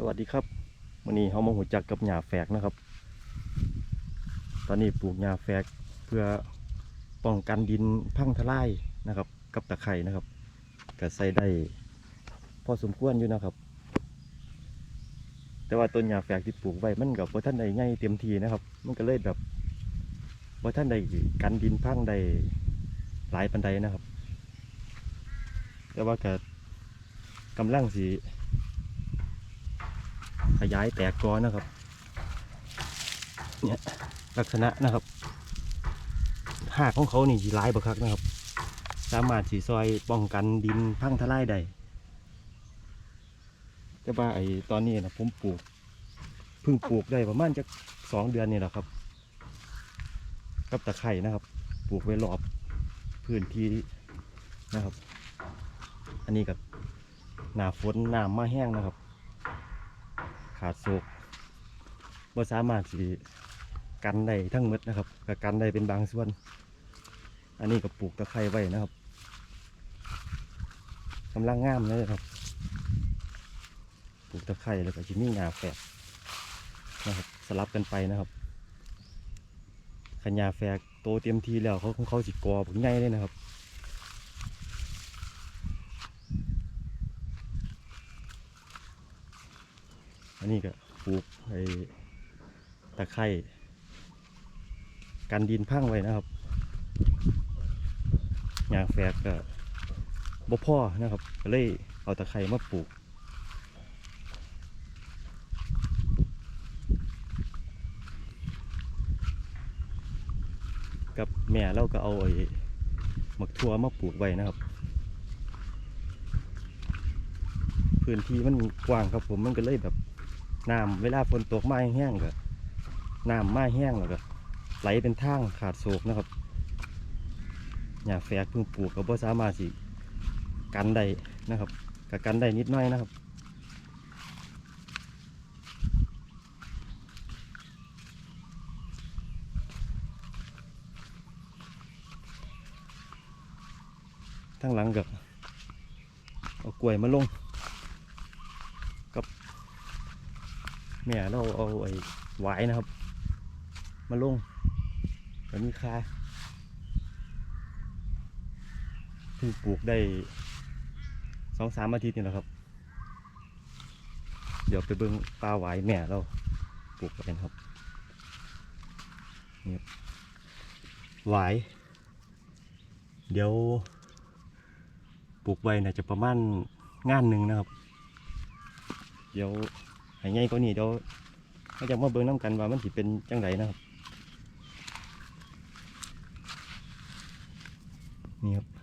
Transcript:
สวัสดีครับวันนี้เขามาหูจักกับหญ้าแฝกนะครับ ตอนนี้ปลูกหญ้าแฝกเพื่อป้องกันดินพังทลายนะครับ กับตะไคร่นะครับก็ใส่ได้พอสมควรอยู่นะครับ แต่ว่าต้นหญ้าแฝกที่ปลูกไว้มันกับว่าท่านใดง่ายเต็มทีนะครับ มันก็เลยแบบว่าท่านใดกันดินพังใดหลายปันใดนะครับ แต่ว่าก็กำลังสี ขยายแตกกอนะครับ เนี่ยลักษณะนะครับหากของเขานี่สีลายบักคักนะครับ สามารถสีซอยป้องกันดินพังทลายได้แต่ว่าไอ้ตอนนี้นะผมปลูกเพิ่งปลูกได้ประมาณจะสองเดือนนี่แหละครับ กับตะไคร่นะครับ ปลูกไว้รอบพื้นที่นะครับ อันนี้กับหนาฝนน้ำมาแห้งนะครับ ขาดโศกบ่สามารถสิกันได้ทั้งหมดนะครับก็กันได้เป็นบางส่วน อันนี้ก็ปลูกตะไคร้ไว้นะครับกำลังงามเลยครับปลูกตะไคร้แล้วก็ชิมีงาแฝกนะครับสลับกันไปนะครับขันยาแฝกโตเต็มทีแล้วเขาของเขาสิกรอบใหญ่เลยนะครับ อันนี้ก็ปลูกไอ้ตะไคร่กันดินพังไว้นะครับยางแฝกก็บ่พ่อนะครับก็เลยเอาตะไคร่มาปลูกกับแม่เราก็เอาไอ้หมักทั่วมาปลูกไว้นะครับ พื้นที่มันกว้างครับผมมันก็เลยแบบ น้ำเวลาฝนตกมาแห้งก็น้ำมาแห้งแล้วก็ไหลเป็นทางขาดโศกนะครับหญ้าแฝกเพิ่งปลูกก็บ่สามารถสิกันได้นะครับก็กันได้นิดหน้อยนะครับทั้งหลังกับเอากล้วยมาลงกับ แม่เราเอาไอ้หวายนะครับ มาลงแบบนี้คาเพิ่งปลูกได้สองสามอาทิตย์นี่แหละครับ เดี๋ยวไปเบิ้งปลาหวายแม่เราปลูกไปนะครับนี่ครับหวาย เดี๋ยวปลูกไว้น่าจะประมาณงานหนึ่งนะครับ เดี๋ยว ให้ใหญ่กว่านี้เดี๋ยวเราจะมาเบิ้งน้ำกันว่ามันสิเป็นจังไรนะครับนี่ครับ